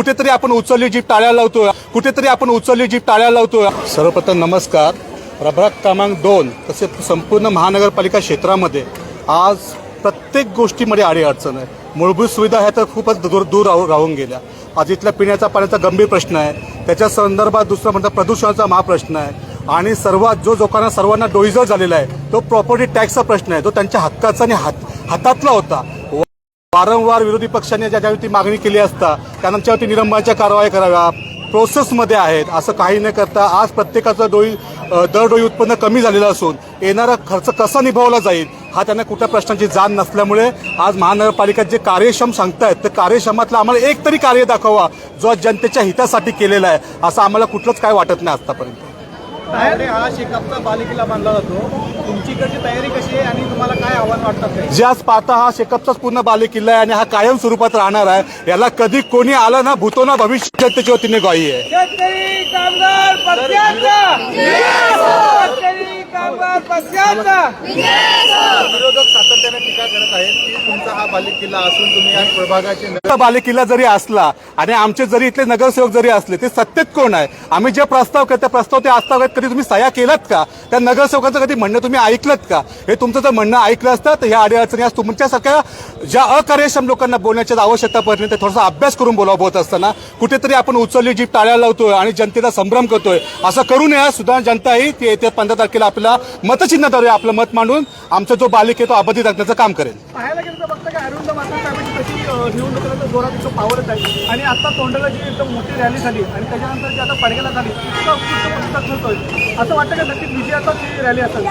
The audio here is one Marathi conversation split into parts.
कुठेतरी आपण उचलली जीप टाळ्या लावतोय. कुठेतरी आपण उचलली जीप टाळ्या लावतोय. सर्वप्रथम नमस्कार. प्रभाग क्रमांक दोन तसेच संपूर्ण महानगरपालिका क्षेत्रामध्ये आज प्रत्येक गोष्टीमध्ये अडीअडचण आहे. मूलभूत सुविधा ह्या तर खूपच दूर दूर राहू राहून गेल्या. आज इथल्या पिण्याचा पाण्याचा गंभीर प्रश्न आहे. त्याच्या संदर्भात दुसरा म्हणजे प्रदूषणाचा महाप्रश्न आहे. आणि सर्वात जो लोकांना सर्वांना डोईजर झालेला आहे तो प्रॉपर्टी टॅक्सचा प्रश्न आहे. तो त्यांच्या हक्काचा आणि हात हातातला होता. वारंवार विरोधी पक्षांनी ज्याच्यावरती मागणी केली असता त्यांच्यावरती निलंबनाच्या कारवाई कराव्या प्रोसेसमध्ये आहेत असं काही न करता आज प्रत्येकाचं डोई दरडोई उत्पन्न कमी झालेलं असून येणारा खर्च कसा निभावला जाईल हा त्यांना कुठल्या प्रश्नांची जाण नसल्यामुळे आज महानगरपालिका जे कार्यक्षम सांगतायत तर कार्यक्षमातलं आम्हाला एक तरी कार्य दाखवा जो आज जनतेच्या हितासाठी केलेला आहे असं आम्हाला कुठलंच काय वाटत नाही आतापर्यंत. हा शेकापचा पालिकेला बांधला जातो. तुमची इकडची तयारी कशी आहे आणि तुम्हाला काय आव्हान वाटतात काय जे आज पाहता हा शेकअपचाच पूर्ण बालेकिल्ला आहे आणि हा कायम स्वरूपात राहणार आहे. याला कधी कोणी आलं ना भूतो ना भविष्य त्याच्या वतीने ग्वाही आहे. शेतकरी कामगार पक्षाचा विरोधक सातत्याने टीका करत आहेत की तुमचा हा बालेकिल्ला असून तुम्ही या प्रभागाचे हा बालेकिल्ला जरी असला आणि आमचे जरी इथले नगरसेवक जरी असले ते सत्तेत कोण आहे? आम्ही जे प्रस्ताव करतो त्या प्रस्ताव ते आस्ताव कधी तुम्ही सह्या केलात का? त्या नगरसेवकांचं कधी म्हणणं तुम्ही ऐकलत का? हे तुमचं जर म्हणणं ऐकलं असतं तर ह्या अडीअडचणी आज तुमच्यासारख्या ज्या अकार्यक्षम लोकांना बोलण्याची आवश्यकता पडली ते थोडासा अभ्यास करून बोलावं होत असताना कुठेतरी आपण उचलली जीप टाळ्या लावतोय आणि जनतेचा संभ्रम करतोय. असं करू नये सुद्धा जनता ही ती येत्या पंधरा तारखेला आपल्याला मतचिन्हाद्वारे आपलं मत मांडून आमचा जो बालिक आहे तो अबाधित राखण्याचं काम करेल. मात्र जोरात पावरच आहे. आणि आता तोंडाला जी एकदम मोठी रॅली झाली आणि त्याच्यानंतर जी आता पडगेला झाली इतका उत्कृष्ट प्रतिसाद मिळतोय. असं वाटतं का नक्कीच विजयाचाच रॅली असेल?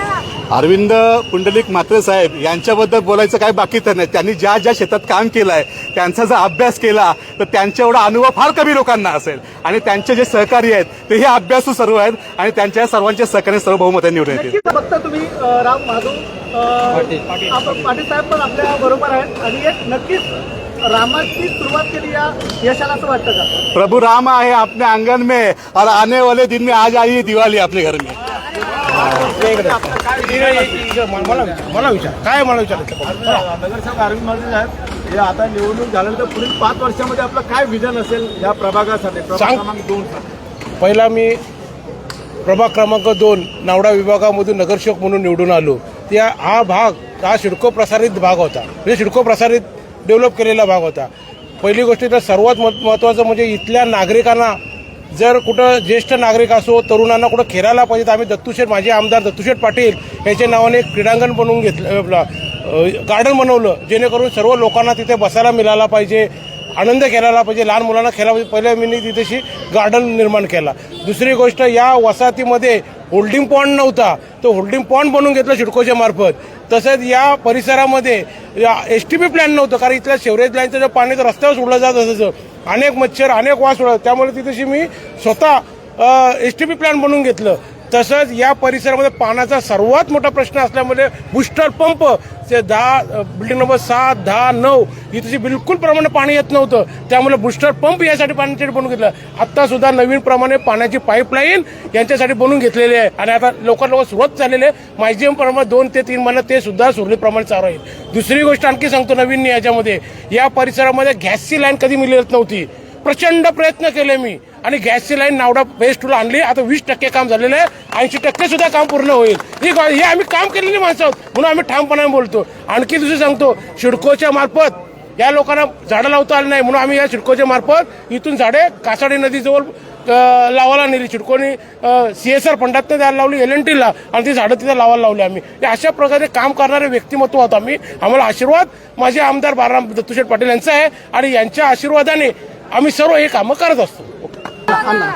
अरविंद पुंडलिक म्हात्रे साहेब यांच्याबद्दल बोलायचं काय बाकी तर नाही. त्यांनी ज्या ज्या शेतात काम केलं आहे त्यांचा जर अभ्यास केला तर त्यांच्या एवढा अनुभव फार कमी लोकांना असेल. आणि त्यांचे जे सहकारी आहेत ते हे अभ्यासू सर्व आहेत आणि त्यांच्या सर्वांच्या सहकार्य सर्व बहुमताने निवडून येतील. नक्कीच. फक्त तुम्ही राम माधव पाटील. साहेब पण आपल्या बरोबर आहेत. आणि एक नक्कीच रामाची सुरुवात केली या यशाला असं वाटतं का? प्रभु राम आहे अपने आंगन में और आने वाले दिन में आज आई दिवाळी आपले घर में. मला विचार काय मला विचार नगरसेवक अरविंद माने साहेब हे आता निवडणूक झाल्यानंतर पुढील पाच वर्षामध्ये आपलं काय विजन असेल या प्रभागासाठी प्रभाग सांग. क्रमांक दोन पहिला मी प्रभाग क्रमांक दोन नावडा विभागामधून नगरसेवक म्हणून निवडून आलो त्या हा भाग हा शिडको प्रसारित भाग होता म्हणजे शिडको प्रसारित डेव्हलप केलेला भाग होता पहिली गोष्ट तर सर्वात महत्त्वाचं म्हणजे इथल्या नागरिकांना जर कुठं ज्येष्ठ नागरिक असो तरुणांना कुठं खेळायला पाहिजे तर आम्ही दत्तूशेठ माझे आमदार दत्तूशेठ पाटील यांच्या नावाने एक क्रीडांगण बनवून घेतलं गार्डन बनवलं जेणेकरून सर्व लोकांना तिथे बसायला मिळाला पाहिजे आनंद केला पाहिजे लहान मुलांना खेळायला पाहिजे. पहिल्या मी तिथेशी गार्डन निर्माण केला. दुसरी गोष्ट या वसाहतीमध्ये होल्डिंग पॉईंट नव्हता. तो होल्डिंग पॉईंट बनवून घेतलं सिडकोच्या मार्फत. तसंच या परिसरामध्ये एस टी पी प्लॅन नव्हतं कारण इथल्या शेवरेज लाईनचं जर पाणी तर रस्त्यावर सोडलं जात असायचं. अनेक मच्छर अनेक वास उडत त्यामुळे तिथेशी मी स्वतः एस टी पी प्लॅन बनवून घेतलं. तसंच या परिसरामध्ये पाण्याचा सर्वात मोठा प्रश्न असल्यामुळे बुस्टर पंप ते दहा बिल्डिंग नंबर सात दहा नऊ इथे बिलकुल प्रमाणे पाणी येत नव्हतं. त्यामुळे बुस्टर पंप यासाठी पाण्यासाठी बनवून घेतलं. आता सुद्धा नवीन प्रमाणे पाण्याची पाईपलाईन यांच्यासाठी बनवून घेतलेली आहे. आणि आता लवकर लवकर सुरुवात झालेली आहे. मॅक्झिमम प्रमाणात दोन ते तीन महिन्यात ते सुद्धा सुरळीतप्रमाणे चालू आहे. दुसरी गोष्ट आणखी सांगतो नवीन याच्यामध्ये. या परिसरामध्ये गॅसची लाईन कधी मिळत नव्हती. प्रचंड प्रयत्न केले मी. आणि गॅसची लाईन नावडा बेस्ट टूला आणली. आता वीस टक्के काम झालेलं आहे. ऐंशी टक्के सुद्धा काम पूर्ण होईल. ही हे आम्ही काम केलेली माणसं आहोत. म्हणून आम्ही ठामपणाने बोलतो. आणखी दुसरी सांगतो शिडकोच्या मार्फत या लोकांना झाडं लावता आली नाही. म्हणून आम्ही या शिडकोच्या मार्फत इथून झाडे कासाडी नदीजवळ लावायला नेली. चिडकोनी सी एस आर फंडात द्यायला लावली एल एन टीला आणि ती झाडं तिथं लावायला लावली आम्ही. अशा प्रकारे काम करणारे व्यक्तिमत्व आहोत आम्ही. आम्हाला आशीर्वाद माझे आमदार बाराम दत्तूशेठ पाटील यांचा आहे. आणि यांच्या आशीर्वादाने आम्ही सर्व हे कामं करत असतो. আল্লাহ